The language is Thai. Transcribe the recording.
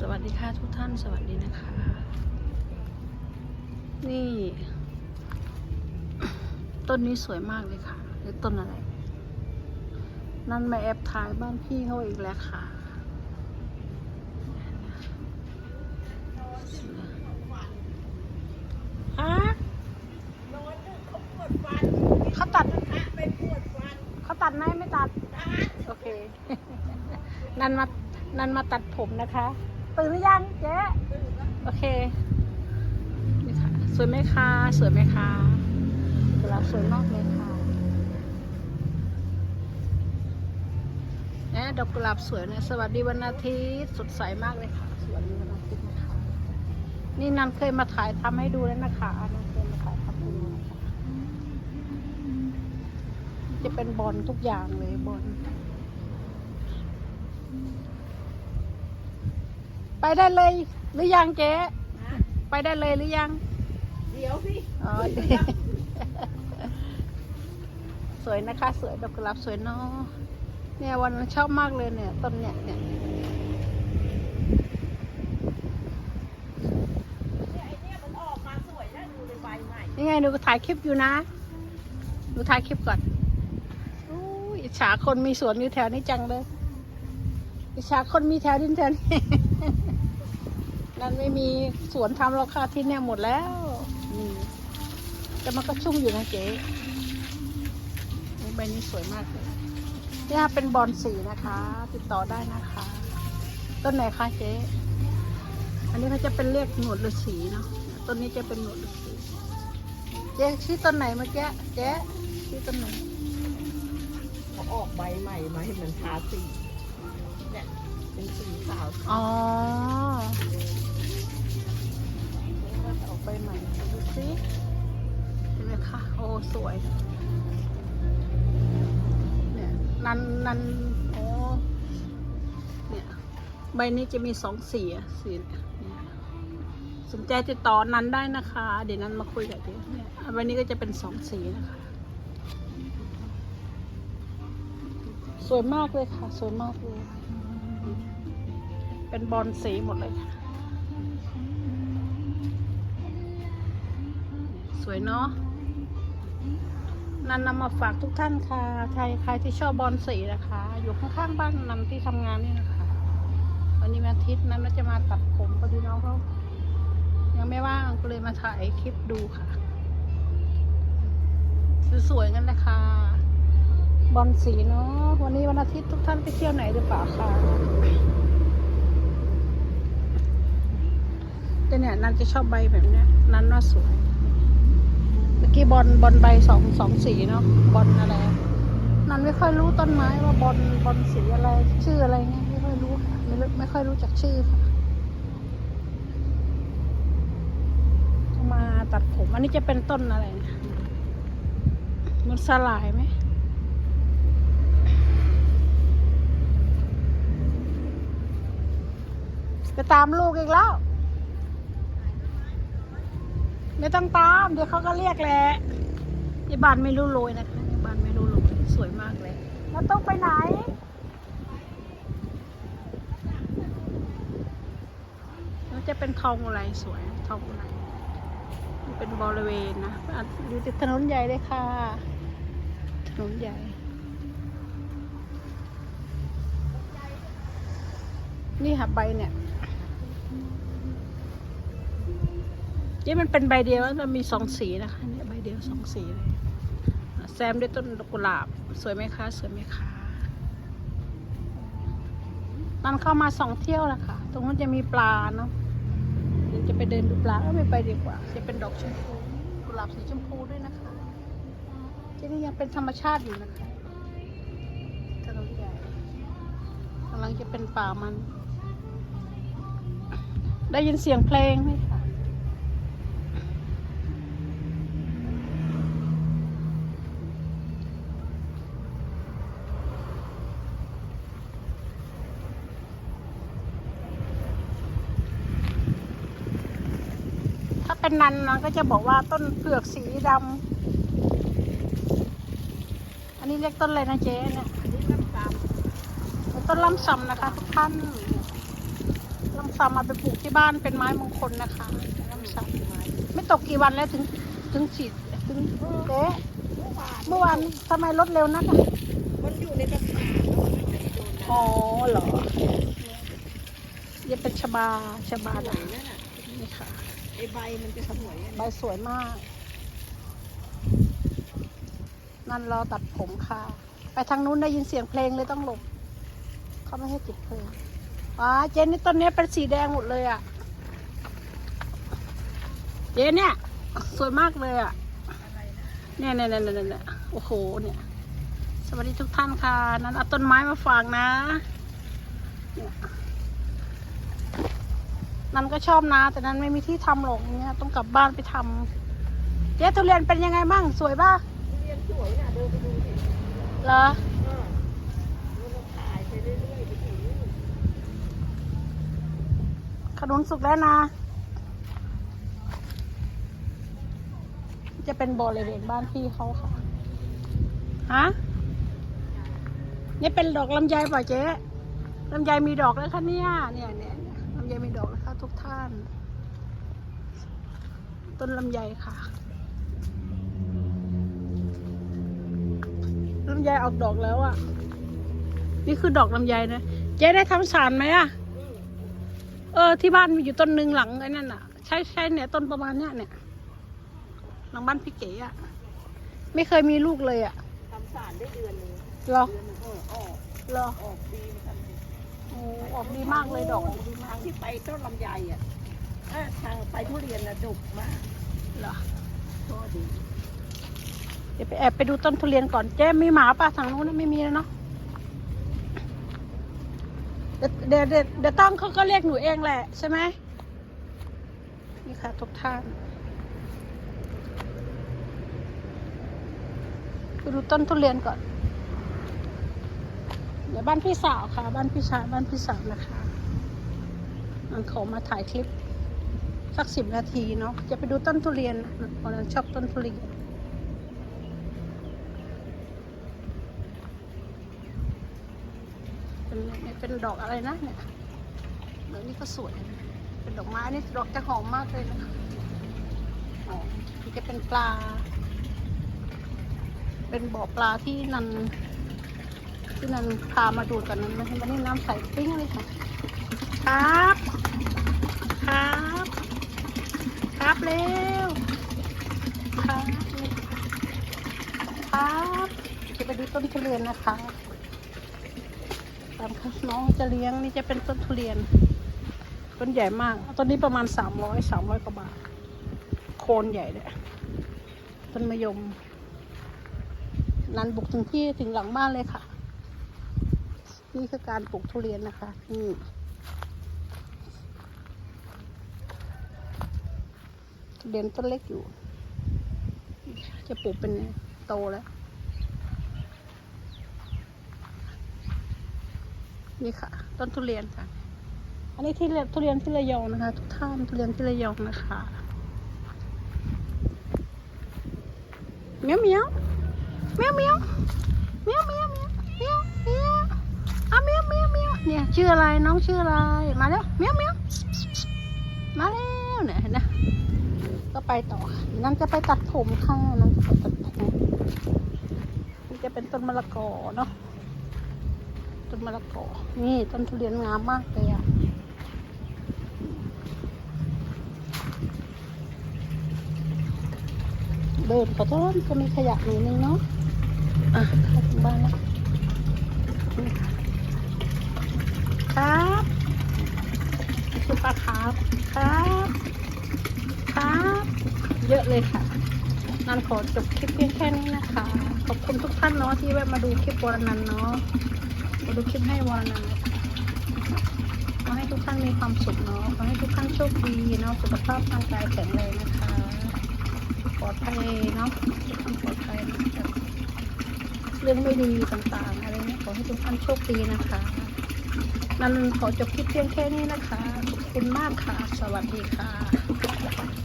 สวัสดีค่ะทุกท่านสวัสดีนะคะ นี่ ต้นนี้สวยมากเลยค่ะหรือต้นอะไร นั่นมาแอบถ่ายบ้านพี่เขาอีกแล้วค่ะฮะเขาตัดเขาตัดไหมไม่ตัด โอเค นันมานันมาตัดผมนะคะ ตื่นหรือยังเจ๊โอเคนี่ค่ะสวยไหมคะสวยไหมคะกุหลาบสวยมากเลยค่ะเนี่ยดอกกุหลาบสวยนะสวัสดีวันอาทิตย์สดใสมากเลยค่ะ สวัสดีวันอาทิตย์นะคะนี่นันเคยมาถ่ายทำให้ดูแล้วนะคะนันเคยมาถ่ายทำให้ดูนะคะจะเป็นบอลทุกอย่างเลยบอล ไปได้เลยหรือยังเจ๊ไปได้เลยหรือยัง เดี๋ยวพี่อ๋อสวยนะคะ สวยดอกกุหลาบสวยเนาะเนี่ยวันนั้นชอบมากเลยเนี่ยต้นเนี่ยเนี่ยเนี่ยไอเนี่ยมันออกมาสวยแล้วดูในใบใหม่นี่ไงหนูก็ถ่ายคลิปอยู่นะหนูถ่ายคลิปก่อนอู้ยอิจฉาคนมีสวนอยู่แถวนี้จังเลยอิจฉาคนมีแถวดินแถวนี้ นั่นไม่มีสวนทำหรอกค่ะที่เนี่ยหมดแล้วนี่แต่มันก็ชุ่มอยู่นะเจ๊นี่ใบนี้สวยมากเลยเนี่ยเป็นบอลสีนะคะ ติดต่อได้นะคะ ต้นไหนคะเจ๊อันนี้เขาจะเป็นเรียกหนวดฤาษีเนาะต้นนี้จะเป็นหนวดฤาษีเจ๊ชี้ต้นไหนเมื่อกี้เจ๊ชี้ต้นไหนเขาออกใบใหม่มาให้มันทาสีเนี่ยเป็นสีขาวอ๋อ ไปใหม่ดูสิเห็นไหมคะโอ้สวย เนี่ยนันนันโอ้เนี่ยใบนี้จะมีสองสีสีสนใจติดต่อนันได้นะคะ เดี๋ยวนันมาคุยกับเดี๋ยวเนี่ยใบนี้ก็จะเป็นสองสีนะคะ สวยมากเลยค่ะ สวยมากเลย เป็นบอลสีหมดเลยค่ะ สวยเนาะนันนำมาฝากทุกท่านค่ะ ใครใครที่ชอบบอลสีนะคะ อยู่ข้างๆบ้านนันที่ทำงานนี่นะคะ วันนี้วันอาทิตย์นั้นเราจะมาตัดผมพอดีน้องเขายังไม่ว่างก็เลยมาถ่ายคลิปดูค่ะ สวยๆกันนะคะ บอลสีเนาะวันนี้วันอาทิตย์ทุกท่านไปเที่ยวไหนหรือเปล่าคะแต่เนี่ยนันจะชอบใบแบบเนี้ยนันว่าสวย มื่อกี้บอลบอลใบสองสองสีเนาะบอลอะไรนันไม่ค่อยรู้ต้นไม้ว่าบอลบอลสีอะไร ชื่ออะไรเงี้ยไม่ค่อยรู้ค่ะไม่ไม่ค่อยรู้จักชื่อค่ะมาตัดผมอันนี้จะเป็นต้นอะไรมันสลายไหมไปตามลูกอีกแล้ว ไม่ต้องตามเดี๋ยวเขาก็เรียกแหละที่บ้านไม่รู้โรยนะคะที่บ้านไม่รู้โรยสวยมากเลยแล้วต้องไปไหนมันจะเป็นทองอะไรสวยทองอะไรมันเป็นบริเวณนะอะอยู่ติดถนนใหญ่เลยค่ะ ถนนใหญ่นี่ค่ะใบเนี่ย เย้มันเป็นใบเดียวมันมีสองสีนะคะเนี่ยใบเดียวสองสีเลยแซมด้วยต้นกกุหลาบ สวยไหมคะ สวยไหมคะนันเข้ามาสองเที่ยวแล้วค่ะ ตรงนั้นจะมีปลาเนาะเดี๋ยวจะไปเดินดูปลาเออไม่ไปดีกว่า จะเป็นดอกชมพูกุหลาบสีชมพูด้วยนะคะ ที่นี่ยังเป็นธรรมชาติอยู่นะคะถนนใหญ่กำลังจะเป็นป่ามัน ได้ยินเสียงเพลงไหมคะ เป็นนันนันก็จะบอกว่าต้นเปลือกสีดำ อันนี้เรียกต้นอะไรนะเจ๊เนี่ยอันนี้น้ำตาลต้นลำซำนะคะทุกท่านลำำซ้ำเอาไปปลูกที่บ้านเป็นไม้มงคลนะคะน้ำซ้ำไม่ตกกี่วันแล้วถึงถึงฉีดถึงเอ๊ะเมื่อวานเมื่อวานทำไมรถเร็วนักอะมันอยู่ในกระถางแล้วมันไม่ได้โดนน้ำอ๋อเหรอยังเป็นชบาชบาสดวยนั่นน่ะนี่ค่ะ ไอใบมันจะสวยใบสวยมาก นั่นรอตัดผมค่ะ ไปทางนู้นได้ยินเสียงเพลงเลยต้องหลบ เขาไม่ให้ติดเพลงว้าเจนนี่ต้นนี้เป็นสีแดงหมดเลยอะ เจนเนี่ย สวยมากเลยอะอะไรนะเนี่ยเนี่ยเนี่ยเนี่ยเนี่ยโอ้โห เนี่ย สวัสดีทุกท่านค่ะ นั้นเอาต้นไม้มาฝากนะเนี่ย นันก็ชอบนะ แต่นั้นไม่มีที่ทำหรอกเนี่ยต้องกลับบ้านไปทำเจ๊ทุเรียนเป็นยังไงบ้างสวยป่ะทุเรียนสวยน่ะเดินไปดูสิเหรอเออดูเราถ่ายไปเรื่อยๆไปถึงขนุนสุกแล้วนะ จะเป็นบริเวณบ้านพี่เขาค่ะ ฮะ นี่เป็นดอกลำไยป่ะเจ๊ลำไยมีดอกแล้วคะเนี่ย เนี่ยเนี่ย ทุกท่าน ต้นลำไยค่ะลำไยออกดอกแล้วอะ่ะ นี่คือดอกลำไยนะเจ๊ได้ทำสารไหมอะ่ะ เออ ที่บ้านมีอยู่ต้นหนึ่งหลังไอ้นั่นอะ ใช่ใช่เนี่ยต้นประมาณเนี้ยเนี่ย หลังบ้านพี่เก๋อะ ไม่เคยมีลูกเลยอะทำสารได้เดือนหนึงเหรอเดือนหนึงเออออกเหรอออกดีเหมื อนกันโอ้ออกดีมากเลยดอก ทางที่ไปต้นลำไยอะเออทางไปทุเรียนนะดุกมากเหรอ ก็ดี เดี๋ยวไปแอบไปดูต้นทุเรียนก่อนเจ๊มีหมาป่ะทางนู้นนะไม่มีแล้วเนาะเดี๋ยวเดี๋ยวเดี๋ยวเดี๋ยวต้องเขาก็เรียกหนูเองแหละใช่ไหมนี่ค่ะทุกท่านไปดูต้นทุเรียนก่อน เดี๋ยวบ้านพี่สาวค่ะ บ้านพี่ชายบ้านพี่สาวนะคะมันขอมาถ่ายคลิป สักสิบนาทีเนาะจะไปดูต้นทุเรียนวันนั้นชอบต้นทุเรียนเป็นเป็นดอกอะไรนะเนี่ยเดี๋ยวนี้ก็สวยเป็นดอกไม้นี่ดอกจะหอมมากเลยนะคะหอมนี่จะเป็นปลา เป็นบ่อปลาที่นัน ที่นันพามาดูกันนั้นนะวันนี้น้ำใสปิ้งเลยค่ะ ครับ ครับ ครับเร็วครับ ครับจะไปดูต้นทุเรียนนะคะตามค่ะน้องจะเลี้ยงนี่จะเป็นต้นทุเรียน ต้นใหญ่มากต้นนี้ประมาณสามร้อยสามร้อยกว่าบาท โคนใหญ่เลยต้นมะยมนันบุกถึงที่ถึงหลังบ้านเลยค่ะ นี่คือการปลูกทุเรียนนะคะ นี่ทุเรียนต้นเล็กอยู่ จะปลูกเป็นโตแล้ว นี่ค่ะ ต้นทุเรียนค่ะ อันนี้ที่ทุเรียนที่ระยองนะคะ ทุกท่านทุเรียนที่ระยองนะคะเมียวเมียวเมียวเมียวเมียวเมียวเมียวเมียวเมียวอะเมียว เมียวเมียวเนี่ยชื่ออะไรน้องชื่ออะไร มาแล้วเมียวเมียวมาแล้วเนี่ยเห็นนะก็ไปต่อค่ะนั่นจะไปตัดผมค่ะนั่นจะไปตัดผมนี่จะเป็นต้นมะละกอเนาะต้นมะละกอ นี่ต้นทุเรียนงามมากเลยอะเดินขอโทษก็มีขยะหน่อยนึงเนาะอะเข้าถึงบ้านแล้วนี่ค่ะ ครับชื่อป้าครับครับครับเยอะเลยค่ะนันขอจบคลิปเพียงแค่นี้นะคะ ขอบคุณทุกท่านเนาะที่แวะมาดูคลิปวรนันท์เนาะมาดูคลิปให้วรนันท์นะคะขอให้ทุกท่านมีความสุขเนาะขอให้ทุกท่านโชคดีเนาะสุขภาพร่างกายแข็งแรงนะคะปลอดภัยเนาะทุกท่านปลอดภัยนะจากเรื่องไม่ดีต่างๆอะไรเนี้ยขอให้ทุกท่านโชคดีนะคะ นันขอจบคลิปเพียงแค่นี้นะคะ ขอบคุณมากค่ะ สวัสดีค่ะ